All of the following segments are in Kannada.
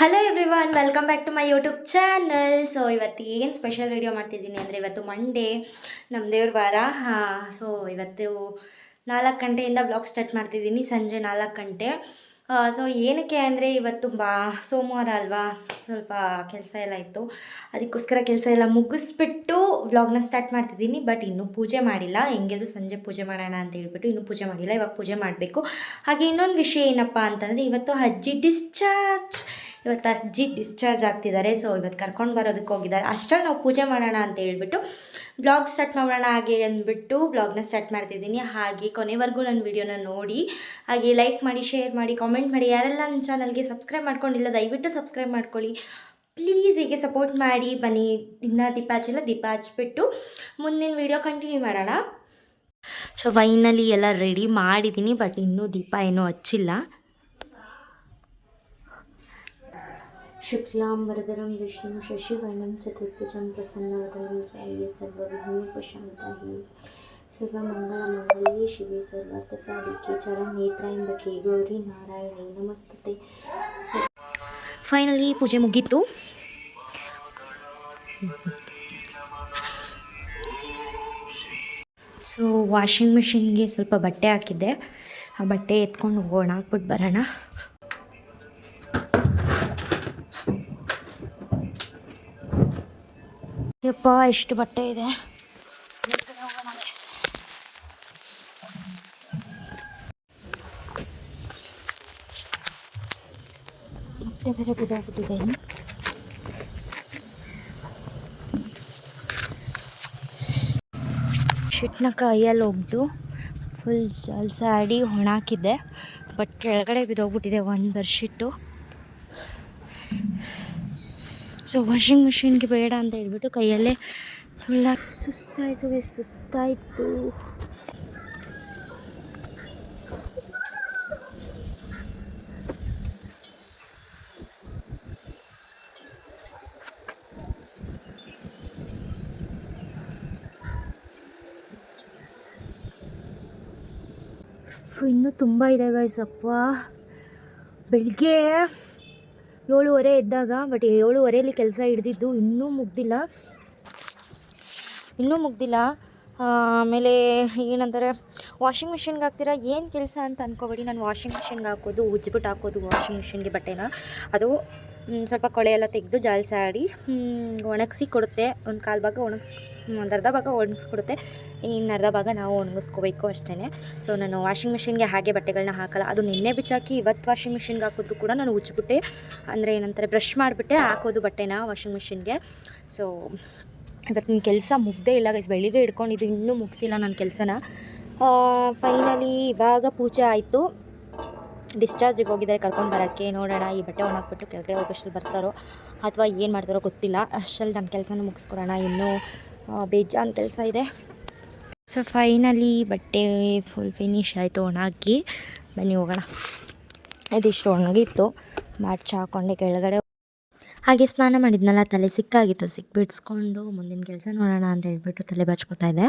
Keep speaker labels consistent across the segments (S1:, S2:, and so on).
S1: Hello everyone welcome back to my YouTube channel so ಇವತ್ತು ಏನು ಸ್ಪೆಷಲ್ ವೀಡಿಯೋ ಮಾಡ್ತಿದ್ದೀನಿ ಅಂದರೆ ಇವತ್ತು ಮಂಡೇ ನಮ್ಮ ದೇವ್ರ ವಾರ. ಹಾಂ ಸೊ ಇವತ್ತು ನಾಲ್ಕು ಗಂಟೆಯಿಂದ ಬ್ಲಾಗ್ ಸ್ಟಾರ್ಟ್ ಮಾಡ್ತಿದ್ದೀನಿ, ಸಂಜೆ ನಾಲ್ಕು ಗಂಟೆ. ಸೊ ಏನಕ್ಕೆ ಅಂದರೆ ಇವತ್ತು ಬಾ, ಸೋಮವಾರ ಅಲ್ವಾ? ಸ್ವಲ್ಪ ಕೆಲಸ ಎಲ್ಲ ಇತ್ತು. ಅದಕ್ಕೋಸ್ಕರ ಕೆಲಸ ಎಲ್ಲ ಮುಗಿಸ್ಬಿಟ್ಟು ವ್ಲಾಗ್ನ ಸ್ಟಾರ್ಟ್ ಮಾಡ್ತಿದ್ದೀನಿ. ಬಟ್ ಇನ್ನೂ ಪೂಜೆ ಮಾಡಿಲ್ಲ. ಹೆಂಗಿದ್ರು ಸಂಜೆ ಪೂಜೆ ಮಾಡೋಣ ಅಂತ ಹೇಳ್ಬಿಟ್ಟು ಇನ್ನೂ ಪೂಜೆ ಮಾಡಿಲ್ಲ. ಇವಾಗ ಪೂಜೆ ಮಾಡಬೇಕು. ಹಾಗೆ ಇನ್ನೊಂದು ವಿಷಯ ಏನಪ್ಪ ಅಂತಂದರೆ ಇವತ್ತು ಅಜ್ಜಿ ಡಿಸ್ಚಾರ್ಜ್ ಇವತ್ತು ಅಜ್ಜಿ ಡಿಸ್ಚಾರ್ಜ್ ಆಗ್ತಿದ್ದಾರೆ. ಸೊ ಇವತ್ತು ಕರ್ಕೊಂಡು ಬರೋದಕ್ಕೆ ಹೋಗಿದ್ದಾರೆ. ಅಷ್ಟರಲ್ಲಿ ನಾವು ಪೂಜೆ ಮಾಡೋಣ ಅಂತ ಹೇಳ್ಬಿಟ್ಟು ಬ್ಲಾಗ್ ಸ್ಟಾರ್ಟ್ ಮಾಡೋಣ ಹಾಗೆ ಅಂದ್ಬಿಟ್ಟು ಬ್ಲಾಗ್ನ ಸ್ಟಾರ್ಟ್ ಮಾಡ್ತಿದ್ದೀನಿ. ಹಾಗೆ ಕೊನೆವರೆಗೂ ನನ್ನ ವಿಡಿಯೋನ ನೋಡಿ. ಹಾಗೆ ಲೈಕ್ ಮಾಡಿ ಶೇರ್ ಮಾಡಿ ಕಾಮೆಂಟ್ ಮಾಡಿ. ಯಾರೆಲ್ಲ ನನ್ನ ಚಾನಲ್ಗೆ ಸಬ್ಸ್ಕ್ರೈಬ್ ಮಾಡ್ಕೊಂಡಿಲ್ಲ, ದಯವಿಟ್ಟು ಸಬ್ಸ್ಕ್ರೈಬ್ ಮಾಡ್ಕೊಳ್ಳಿ. ಪ್ಲೀಸ್ ಹೀಗೆ ಸಪೋರ್ಟ್ ಮಾಡಿ. ಬನ್ನಿ ದಿನ ದೀಪ ಹಚ್ಚಿಲ್ಲ ದೀಪ ಹಚ್ಬಿಟ್ಟು ಮುಂದಿನ ವಿಡಿಯೋ ಕಂಟಿನ್ಯೂ ಮಾಡೋಣ. ಸೊ ಫೈನಲಿ ಎಲ್ಲ ರೆಡಿ ಮಾಡಿದ್ದೀನಿ ಬಟ್ ಇನ್ನೂ ದೀಪ ಏನೂ ಹಚ್ಚಿಲ್ಲ. ಶುಕ್ಲಾಂಬರಧರಂ ವಿಷ್ಣು ಶಶಿವರ್ಣಂ ಚತುರ್ಭುಜಂ ಪ್ರಸನ್ನವದನಂ ಚಾರ್ಯ ಸರ್ವವಿಘ್ನೋಪಶಾಂತಾಹಿ ಸರ್ವಮಂಗಳಮಂಗಲ್ಯೇ ಶಿವೆ ಸರ್ವಾರ್ಥ ಸಾಧಿಕೆ ಚರನೇತ್ರಾಂಬಕೆ ಗೌರಿ ನಾರಾಯಣಿ ನಮಸ್ತತೆ ಫೈನಲಿ ಪೂಜೆ ಮುಗೀತು ಸೊ ವಾಷಿಂಗ್ ಮಿಷಿನ್ಗೆ ಸ್ವಲ್ಪ ಬಟ್ಟೆ ಹಾಕಿದ್ದೆ. ಆ ಬಟ್ಟೆ ಎತ್ಕೊಂಡು ಹೋಗೋಣ, ಹಾಕ್ಬಿಟ್ಟು ಬರೋಣ. ಯಪ್ಪ ಎಷ್ಟು ಬಟ್ಟೆ ಇದೆ. ಬಟ್ಟೆ ಬೇರೆ ಬಿದ್ದೋಗ್ಬಿಟ್ಟಿದೆ ಶಿಟ್ನ ಕೈಯಲ್ಲಿ ಒಗ್ದು ಫುಲ್ ಜಲ್ಸಾಡಿ ಒಣಾಕಿದ್ದೆ ಬಟ್ ಕೆಳಗಡೆ ಬಿದ್ದೋಗ್ಬಿಟ್ಟಿದೆ ಒಂದು ಬೆಡ್ಶೀಟು ಸೊ ವಾಷಿಂಗ್ ಮಿಷಿನ್ಗೆ ಬೇಡ ಅಂತ ಹೇಳ್ಬಿಟ್ಟು ಕೈಯಲ್ಲೇ ಫುಲ್ಲ ಸುಸ್ತಾಯಿತು ಸುಸ್ತಾಯಿತು. ಇನ್ನೂ ತುಂಬ ಇದೆ ಗೈಸಪ್ಪ ಬೆಳಿಗ್ಗೆ ಏಳುವರೆ ಇದ್ದಾಗ ಬಟ್ ಏಳುವರೆಯಲ್ಲಿ ಕೆಲಸ ಹಿಡಿದಿದ್ದು ಇನ್ನೂ ಮುಗ್ದಿಲ್ಲ. ಇನ್ನೂ ಮುಗ್ದಿಲ್ಲ. ಆಮೇಲೆ ಏನಂತಾರೆ ವಾಷಿಂಗ್ ಮಿಷಿನ್ಗೆ ಹಾಕ್ತೀರಾ? ಏನು ಕೆಲಸ ಅಂತ ಅಂದ್ಕೋಬೇಡಿ ನಾನು ವಾಷಿಂಗ್ ಮಿಷಿನ್ಗೆ ಹಾಕೋದು, ಉಜ್ಬಿಟ್ಟು ಹಾಕೋದು ವಾಷಿಂಗ್ ಮಿಷಿನ್ಗೆ ಬಟ್ಟೆನ. ಅದು ಸ್ವಲ್ಪ ಕೊಳೆ ಎಲ್ಲ ತೆಗೆದು ಜಾಲ್ಸಾಡಿ ಒಣಗಿಸಿ ಕೊಡುತ್ತೆ. ಒಂದು ಕಾಲು ಭಾಗ ಒಣಗಿಸ್, ಒಂದು ಅರ್ಧ ಭಾಗ ಒಣಗಿಸ್ಕೊಡುತ್ತೆ ಇನ್ನು ಅರ್ಧ ಭಾಗ ನಾವು ಒಣಗಿಸ್ಕೋಬೇಕು ಅಷ್ಟೇ ಸೊ ನಾನು ವಾಷಿಂಗ್ ಮಿಷಿನ್ಗೆ ಹಾಗೆ ಬಟ್ಟೆಗಳನ್ನ ಹಾಕಲ್ಲ. ಅದು ನಿನ್ನೆ ಬಿಚ್ಚಾಕಿ ಇವತ್ತು ವಾಷಿಂಗ್ ಮಿಷಿನ್ಗೆ ಹಾಕಿದ್ರು ಕೂಡ ನಾನು ಉಜ್ಬಿಟ್ಟೆ ಅಂದರೆ ಏನಂತಾರೆ ಬ್ರಷ್ ಮಾಡಿಬಿಟ್ಟೆ, ಹಾಕೋದು ಬಟ್ಟೆನ ವಾಷಿಂಗ್ ಮಿಷಿನ್ಗೆ ಸೊ ಇವತ್ತಿನ ಕೆಲಸ ಮುಗ್ದೇ ಇಲ್ಲ ಗೈಸ್ ಬೆಳಿಗ್ಗೆ ಹಿಡ್ಕೊಂಡಿದ್ದು ಇನ್ನೂ ಮುಗಿಸಿಲ್ಲ ನನ್ನ ಕೆಲಸನ. ಫೈನಲಿ ಇವಾಗ ಪೂಜೆ ಆಯಿತು. ಡಿಸ್ಚಾರ್ಜಿಗೆ ಹೋಗಿದ್ದಾರೆ ಕರ್ಕೊಂಡು ಬರೋಕ್ಕೆ. ನೋಡೋಣ ಈ ಬಟ್ಟೆ ಒಣಗಿಬಿಟ್ಟು ಕೆಳಗಡೆ ಹೋಗೋಷ್ಟು ಬರ್ತಾರೋ ಅಥವಾ ಏನು ಮಾಡ್ತಾರೋ ಗೊತ್ತಿಲ್ಲ. ಅಷ್ಟಲ್ಲಿ ನನ್ನ ಕೆಲಸನ ಮುಗಿಸ್ಕೊಡೋಣ ಇನ್ನೂ ಬೇಜಾನ್ ಕೆಲಸ ಇದೆ. ಸೊ ಫೈನಲಿ ಬಟ್ಟೆ ಫುಲ್ ಫಿನಿಶ್ ಆಯಿತು, ಒಣಗಿ. ಬನ್ನಿ ಹೋಗೋಣ. ಅದಿಷ್ಟು ಒಣಗಿತ್ತು. ಮಾರ್ಚ್ ಹಾಕ್ಕೊಂಡೆ ಕೆಳಗಡೆ. ಹಾಗೆ ಸ್ನಾನ ಮಾಡಿದ್ನಲ್ಲ, ತಲೆ ಸಿಕ್ಕಾಗಿತ್ತು. ಸಿಕ್ ಬಿಡಿಸ್ಕೊಂಡು ಮುಂದಿನ ಕೆಲಸ ನೋಡೋಣ ಅಂತ ಹೇಳ್ಬಿಟ್ಟು ತಲೆ ಬಾಚ್ಕೋತಾ ಇದೆ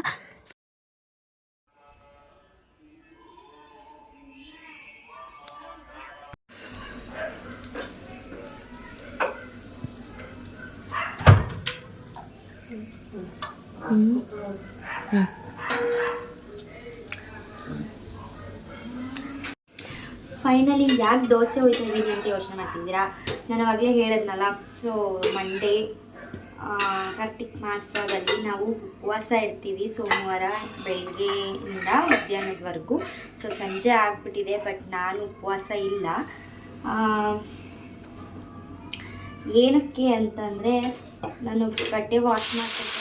S1: ಫೈನಲಿ ಯಾಕೆ ದೋಸೆ ಹೋಯ್ತಾ ಇದ್ದೀನಿ ಅಂತ ಯೋಚನೆ ಮಾಡ್ತಿದ್ದೀರಾ? ನಾನು ಅವಾಗಲೇ ಹೇಳಿದ್ನಲ್ಲ ಸೊ ಮಂಡೇ ಕಾರ್ತಿಕ್ ಮಾಸದಲ್ಲಿ ನಾವು ಉಪವಾಸ ಇರ್ತೀವಿ ಸೋಮವಾರ ಬೆಳಗ್ಗೆಯಿಂದ ಮಧ್ಯಾಹ್ನದವರೆಗೂ. ಸೊ ಸಂಜೆ ಆಗಿಬಿಟ್ಟಿದೆ ಬಟ್ ನಾನು ಉಪವಾಸ ಇಲ್ಲ. ಏನಕ್ಕೆ ಅಂತಂದರೆ, ನಾನು ಬಟ್ಟೆ ವಾಶ್ ಮಾಡ್ತಿದ್ದು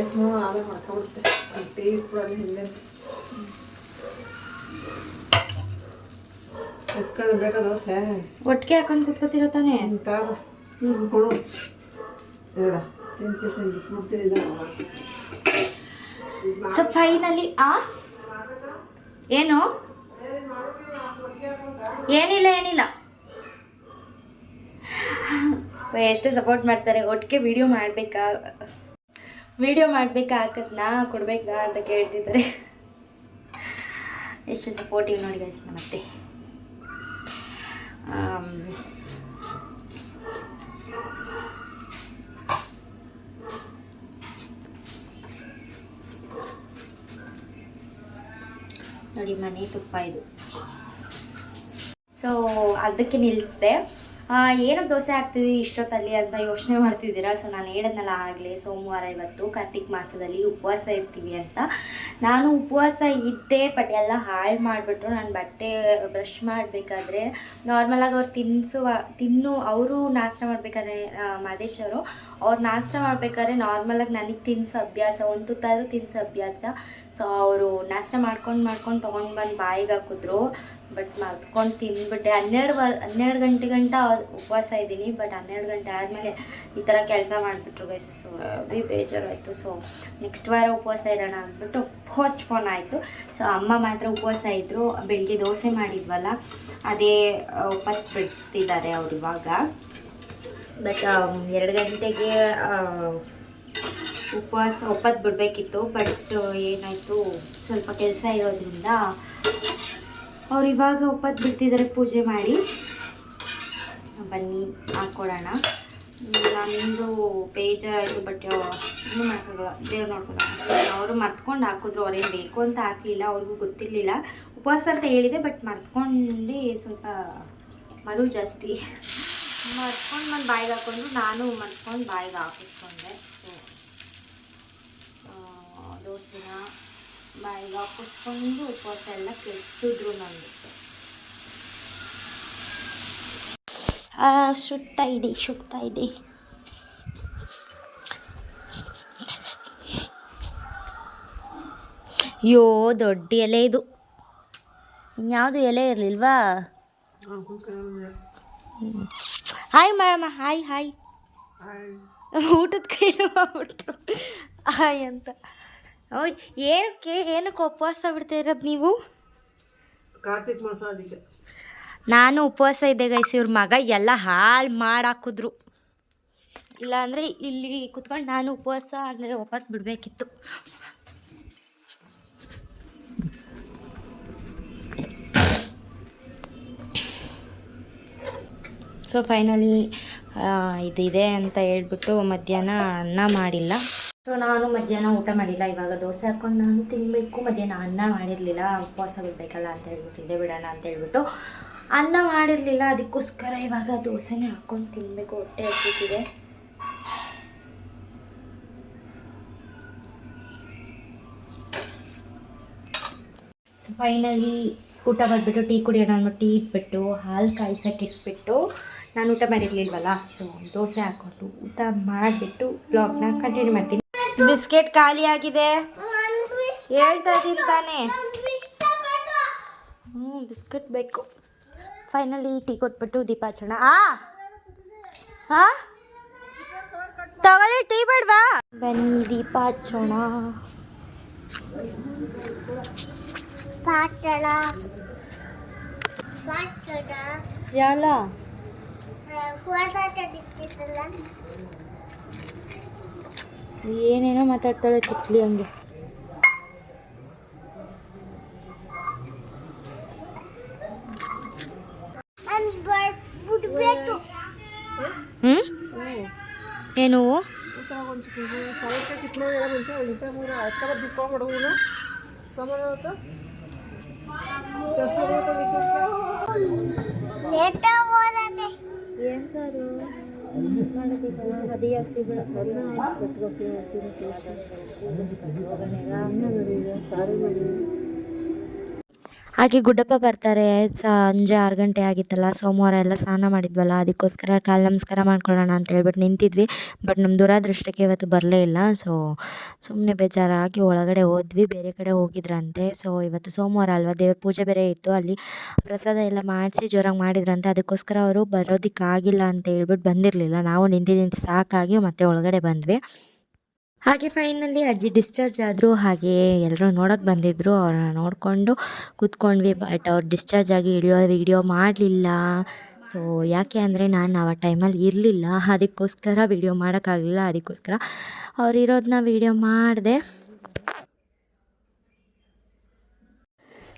S2: ಆಯ್ತು ಆಗೇ ಮಾಡ್ಕೊಬಿಡುತ್ತೆ. ಟೀ ಕೂಡ ಹಿಂದೆ. ಎತ್ಕೊಂಡು ಬೇಕಾದ ದೋಸೆ.
S1: ಒಟ್ಟಿಗೆ ಹಾಕೊಂಡು ಕುತ್ಕೋತಿರೋ ತಾನೇ?
S2: ಹ್ಞೂ ಕೊಡು. ಬೇಡ.
S1: ಸೊ ಫೈನಲಿ ಆ? ಏನು? ಏನಿಲ್ಲ ಏನಿಲ್ಲ. ಎಷ್ಟು ಸಪೋರ್ಟ್ ಮಾಡ್ತಾರೆ? ಒಟ್ಟಿಗೆ ವಿಡಿಯೋ ಮಾಡಬೇಕಾ? ವಿಡಿಯೋ ಮಾಡಬೇಕಾ ಹಾಕದ್ನಾ? ಕೊಡಬೇಕಾ ಅಂತ ಕೇಳ್ತಿದ್ದಾರೆ. ಎಷ್ಟು ಸಪೋರ್ಟಿವ್ ನೋಡಿ ಗೈಸ್ ಮತ್ತೆ ನೋಡಿ ಮನೆ ತುಪ್ಪ ಇದು. ಸೊ ಅದಕ್ಕೆ ನಿಲ್ಲಿಸಿದೆ ಏನಕ್ಕೆ ದೋಸೆ ಹಾಕ್ತಿದ್ದೀವಿ ಇಷ್ಟೊತ್ತಲ್ಲಿ ಅಂತ ಯೋಚನೆ ಮಾಡ್ತಿದ್ದೀರಾ? ಸೊ ನಾನು ಹೇಳಿದ್ನಲ್ಲ ಆಗಲೇ ಸೋಮವಾರ ಇವತ್ತು ಕಾರ್ತಿಕ್ ಮಾಸದಲ್ಲಿ ಉಪವಾಸ ಇರ್ತೀವಿ ಅಂತ. ನಾನು ಉಪವಾಸ ಇದ್ದೆ ಬಟ್ ಎಲ್ಲ ಹಾಳು ಮಾಡಿಬಿಟ್ರು. ನಾನು ಬಟ್ಟೆ ಬ್ರಷ್ ಮಾಡಬೇಕಾದ್ರೆ ನಾರ್ಮಲಾಗಿ ಅವ್ರು ತಿನ್ನಿಸುವ ತಿನ್ನು, ಅವರು ನಾಷ್ಟ ಮಾಡಬೇಕಾದ್ರೆ ಮಾದೇಶವರು ಅವ್ರು ನಾಷ್ಟ ಮಾಡಬೇಕಾದ್ರೆ ನಾರ್ಮಲಾಗಿ ನನಗೆ ತಿನ್ನಿಸೋ ಅಭ್ಯಾಸ, ಒಂದು ತುತ್ತಾದರೂ ತಿನ್ನಿಸೋ ಅಭ್ಯಾಸ. ಸೊ ಅವರು ನಾಷ್ಟ ಮಾಡ್ಕೊಂಡು ಮಾಡ್ಕೊಂಡು ತೊಗೊಂಡು ಬಂದು ಬಾಯಿಗೆ ಹಾಕಿದ್ರು. ಬಟ್ ಮತ್ಕೊಂಡು ತಿಂದ್ಬಿಟ್ಟೆ ಹನ್ನೆರಡು ವ, ಹನ್ನೆರಡು ಗಂಟೆ ಗಂಟ ಉಪವಾಸ ಇದ್ದೀನಿ. ಬಟ್ ಹನ್ನೆರಡು ಗಂಟೆ ಆದಮೇಲೆ ಈ ಥರ ಕೆಲಸ ಮಾಡಿಬಿಟ್ರು ಗೈಸ್ ಸೊ ಬಿ ಬೇಜಾರಾಯಿತು. ಸೊ ನೆಕ್ಸ್ಟ್ ವಾರ ಉಪವಾಸ ಇರೋಣ ಅಂದ್ಬಿಟ್ಟು ಪೋಸ್ಟ್ ಫೋನ್ ಆಯಿತು. ಸೊ ಅಮ್ಮ ಮಾತ್ರ ಉಪವಾಸ ಇದ್ದರು ಬೆಳಿಗ್ಗೆ ದೋಸೆ ಮಾಡಿದ್ವಲ್ಲ, ಅದೇ ಉಪವಾಸ ಬಿಡ್ತಿದ್ದಾರೆ ಅವ್ರು ಇವಾಗ. ಬಟ್ ಎರಡು ಗಂಟೆಗೆ ಉಪವಾಸ ಒಪ್ಪತ್ತು ಬಿಡಬೇಕಿತ್ತು. ಬಟ್, ಏನಾಯಿತು, ಸ್ವಲ್ಪ ಕೆಲಸ ಇರೋದ್ರಿಂದ ಅವ್ರು ಇವಾಗ ಒಪ್ಪತ್ತು ಬಿಡ್ತಿದ್ದಾರೆ ಪೂಜೆ ಮಾಡಿ. ಬನ್ನಿ ಹಾಕ್ಕೊಡೋಣ ನಂದು ಬೇಜಾರಾಯಿತು ಬಟ್ ಇನ್ನೂ ಮಾಡೋಕ್ಕಾಗಲ್ಲ ದೇವ್ರು ನೋಡ್ಕೊಳ್ಳೋಣ ಅವರು ಮರ್ತ್ಕೊಂಡು ಹಾಕಿದ್ರು, ಅವ್ರೇನು ಬೇಕು ಅಂತ ಹಾಕಲಿಲ್ಲ, ಅವ್ರಿಗೂ ಗೊತ್ತಿರಲಿಲ್ಲ. ಉಪವಾಸ ಅಂತ ಹೇಳಿದೆ ಬಟ್ ಮರ್ತ್ಕೊಂಡು ಸ್ವಲ್ಪ ಮರು ಜಾಸ್ತಿ. ಮರ್ತ್ಕೊಂಡು ಬಂದು ಬಾಯಿಗೆ ಹಾಕ್ಕೊಂಡು ನಾನು ಮರ್ತ್ಕೊಂಡು ಬಾಯಿಗೆ ಹಾಕಿಸ್ಕೊಂಡೆ. ದೋಸೆನ ಬಾಯಿಗೆ ಹಾಕಿಸ್ಕೊಂಡು ಉಪವಾಸ ಎಲ್ಲ ಕೆಡಿಸಿದ್ರು ನನಗೆ ಶುಕ್ತಾ ಇದೆ ಶುಕ್ತಾ ಇದೆ. ಅಯ್ಯೋ ದೊಡ್ಡ ಎಲೆ ಇದು. ಇನ್ಯಾವುದು ಎಲೆ ಇರಲಿಲ್ವಾ? ಹಾಯ್ ಮಾಡಮ್ಮ ಹಾಯ್ ಹಾಯ್ ಊಟದ ಕೈ ಹಾಯ್ ಅಂತ. ಓಯ್ ಏನಕ್ಕೆ ಏನಕ್ಕೆ ಉಪವಾಸ ಬಿಡ್ತಾ ಇರೋದು ನೀವು?
S2: ಕಾರ್ತಿಕ್ ಮಾಸ ಅದಕ್ಕೆ
S1: ನಾನು ಉಪವಾಸ ಇದ್ದೆ ಗೈಸ್ ಇವ್ರ ಮಗ ಎಲ್ಲ ಹಾಳು ಮಾಡಾಕಿದ್ರು. ಇಲ್ಲಾಂದರೆ ಇಲ್ಲಿ ಕುತ್ಕೊಂಡು ನಾನು ಉಪವಾಸ ಅಂದರೆ ವಾಪಸ್ ಬಿಡಬೇಕಿತ್ತು. ಸೊ ಫೈನಲಿ ಇದಿದೆ ಅಂತ ಹೇಳ್ಬಿಟ್ಟು ಮಧ್ಯಾಹ್ನ ಅನ್ನ ಮಾಡಿಲ್ಲ. ಸೊ ನಾನು ಮಧ್ಯಾಹ್ನ ಊಟ ಮಾಡಿಲ್ಲ, ಇವಾಗ ದೋಸೆ ಹಾಕೊಂಡು ನಾನು ತಿನ್ನಬೇಕು ಮಧ್ಯಾಹ್ನ ಅನ್ನ ಮಾಡಿರಲಿಲ್ಲ, ಉಪವಾಸ ಬಿಡಬೇಕಲ್ಲ ಅಂತ ಹೇಳ್ಬಿಟ್ಟು ಇದೇ ಬಿಡೋಣ ಅಂತ ಹೇಳ್ಬಿಟ್ಟು. ಅನ್ನ ಮಾಡಿರಲಿಲ್ಲ, ಅದಕ್ಕೋಸ್ಕರ ಇವಾಗ ದೋಸೆನೇ ಹಾಕ್ಕೊಂಡು ತಿನ್ನಬೇಕು ಹೊಟ್ಟೆ ಹಸಿತಿದೆ. ಸೊ ಫೈನಲಿ ಊಟ ಮಾಡಿಬಿಟ್ಟು, ಟೀ ಕುಡಿಯೋಣ ಅಂದ್ಬಿಟ್ಟು ಟೀ ಇಟ್ಬಿಟ್ಟು, ಹಾಲು ಕಾಯಿಸೋಕೆ ಇಟ್ಬಿಟ್ಟು, ನಾನು ಊಟ ಮಾಡಿರಲಿಲ್ವಲ್ಲ ಸೊ ದೋಸೆ ಹಾಕ್ಕೊಂಡು ಊಟ ಮಾಡಿಬಿಟ್ಟು ಬ್ಲಾಗ್ನ ಕಂಟಿನ್ಯೂ ಮಾಡ್ತೀನಿ. ಬಿಸ್ಕೆಟ್ ಖಾಲಿ ಆಗಿದೆ ಹೇಳ್ತಾ ಇದ್ದೀನಿ ತಾನೇ ಹ್ಞೂ ಬಿಸ್ಕೆಟ್ ಬೇಕು ಫೈನಲಿ ಟೀ ಕೊಟ್ಬಿಟ್ಟು ದೀಪ ಹಚ್ಚೋಣ ಆ ಹಾ ತಗೊಳ್ಳಿ ಟೀ ಬೇಡವಾ ಬನ್ನಿ ದೀಪ ಹಚ್ಚೋಣ
S3: ಪಾಟಳ ಪಾಟಳ
S1: ಯಾಲ
S3: ಹೋರಾಟ ನಿಂತಿತ್ತಲ್ಲ
S1: ಏನೇನೋ ಮಾತಾಡ್ತಾಳೆ ತಿಕ್ಲಿ ಹಂಗೆ. ಹ್ಞೂ ಏನು ಏನು ಸಾರು? ಸರಿ ಹಾಗೆ ಗುಡ್ಡಪ್ಪ ಬರ್ತಾರೆ ಸಂಜೆ ಆರು ಗಂಟೆ ಆಗಿತ್ತಲ್ಲ, ಸೋಮವಾರ ಎಲ್ಲ ಸ್ನಾನ ಮಾಡಿದ್ವಲ್ಲ, ಅದಕ್ಕೋಸ್ಕರ ಕಾಲು ನಮಸ್ಕಾರ ಮಾಡ್ಕೊಳ್ಳೋಣ ಅಂತ ಹೇಳ್ಬಿಟ್ಟು ನಿಂತಿದ್ವಿ. ಬಟ್ ನಮ್ಮ ದುರಾದೃಷ್ಟಕ್ಕೆ ಇವತ್ತು ಬರಲೇ ಇಲ್ಲ. ಸೊ ಸುಮ್ಮನೆ ಬೇಜಾರಾಗಿ ಒಳಗಡೆ ಹೋದ್ವಿ, ಬೇರೆ ಕಡೆ ಹೋಗಿದ್ರಂತೆ. ಸೊ, ಇವತ್ತು ಸೋಮವಾರ ಅಲ್ವಾ, ದೇವ್ರ ಪೂಜೆ ಬೇರೆ ಇತ್ತು. ಅಲ್ಲಿ ಪ್ರಸಾದ ಎಲ್ಲ ಮಾಡಿಸಿ, ಜೋರಾಗಿ ಮಾಡಿದ್ರಂತೆ. ಅದಕ್ಕೋಸ್ಕರ ಅವರು ಬರೋದಕ್ಕಾಗಿಲ್ಲ ಅಂತ ಹೇಳ್ಬಿಟ್ಟು ಬಂದಿರಲಿಲ್ಲ. ನಾವು ನಿಂತು ನಿಂತು ಸಾಕಾಗಿ ಮತ್ತೆ ಒಳಗಡೆ ಬಂದ್ವಿ. ಹಾಗೆ ಫೈನಲ್ಲಿ ಅಜ್ಜಿ ಡಿಸ್ಚಾರ್ಜ್ ಆದರು ಹಾಗೆ ಎಲ್ಲರೂ ನೋಡೋಕೆ ಬಂದಿದ್ದರು ಅವ್ರನ್ನ ನೋಡಿಕೊಂಡು ಕೂತ್ಕೊಂಡ್ವಿ ಬಟ್ ಅವ್ರು ಡಿಸ್ಚಾರ್ಜ್ ಆಗಿ ಇಳಿಯೋ ವಿಡಿಯೋ ಮಾಡಲಿಲ್ಲ. ಸೊ ಯಾಕೆ ಅಂದರೆ ನಾನು ಆ ಟೈಮಲ್ಲಿ ಇರಲಿಲ್ಲ. ಅದಕ್ಕೋಸ್ಕರ ವಿಡಿಯೋ ಮಾಡೋಕ್ಕಾಗಲಿಲ್ಲ. ಅದಕ್ಕೋಸ್ಕರ ಅವ್ರು ಇರೋದನ್ನ ವಿಡಿಯೋ ಮಾಡಿದೆ.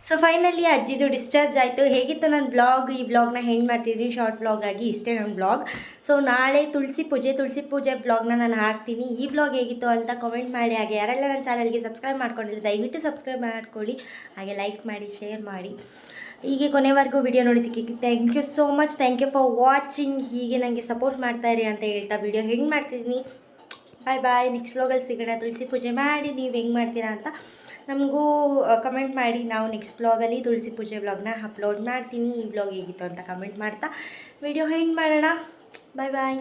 S1: ಸೊ ಫೈನಲಿ ಅಜ್ಜಿದು ಡಿಸ್ಚಾರ್ಜ್ ಆಯಿತು. ಹೇಗಿತ್ತು ನನ್ನ ಬ್ಲಾಗ್ ಈ ಬ್ಲಾಗ್ನ ಹೆಂಗೆ ಮಾಡ್ತಿದ್ದೀನಿ ಶಾರ್ಟ್ ಬ್ಲಾಗ್ ಆಗಿ ಇಷ್ಟೇ ನನ್ನ ಬ್ಲಾಗ್ ಸೊ ನಾಳೆ ತುಳಸಿ ಪೂಜೆ ತುಳಸಿ ಪೂಜೆ ಬ್ಲಾಗ್ನ ನಾನು ಹಾಕ್ತೀನಿ. ಈ ಬ್ಲಾಗ್ ಹೇಗಿತ್ತು ಅಂತ ಕಮೆಂಟ್ ಮಾಡಿ. ಹಾಗೆ ಯಾರೆಲ್ಲ ನನ್ನ ಚಾನಲ್ಗೆ ಸಬ್ಸ್ಕ್ರೈಬ್ ಮಾಡ್ಕೊಂಡಿಲ್ಲ, ದಯವಿಟ್ಟು ಸಬ್ಸ್ಕ್ರೈಬ್ ಮಾಡ್ಕೊಳ್ಳಿ. ಹಾಗೆ ಲೈಕ್ ಮಾಡಿ ಶೇರ್ ಮಾಡಿ. ಹೀಗೆ ಕೊನೆವರೆಗೂ ವಿಡಿಯೋ ನೋಡಿದ್ದಕ್ಕೆ thank you so much thank you for watching ಹೀಗೆ ನನಗೆ ಸಪೋರ್ಟ್ ಮಾಡ್ತಾ ಇರಿ ಅಂತ ಹೇಳ್ತಾ ವಿಡಿಯೋ ಹೆಂಗೆ ಮಾಡ್ತಿದ್ದೀನಿ. ಬಾಯ್ ಬಾಯ್ ನೆಕ್ಸ್ಟ್ ವ್ಲಾಗಲ್ಲಿ ಸಿಗೋಣ. ತುಳಸಿ ಪೂಜೆ ಮಾಡಿ. ನೀವು ಹೆಂಗೆ ಮಾಡ್ತೀರಾ ಅಂತ ನಮಗೂ ಕಮೆಂಟ್ ಮಾಡಿ. ನಾವು ನೆಕ್ಸ್ಟ್ ಬ್ಲಾಗಲ್ಲಿ ತುಳಸಿ ಪೂಜೆ ಬ್ಲಾಗ್ನ ಅಪ್ಲೋಡ್ ಮಾಡ್ತೀನಿ. ಈ ಬ್ಲಾಗ್ ಹೇಗಿತ್ತು ಅಂತ ಕಮೆಂಟ್ ಮಾಡ್ತಾ. ವಿಡಿಯೋ ಹೆಂಡ್ ಮಾಡೋಣ. ಬಾಯ್ ಬಾಯ್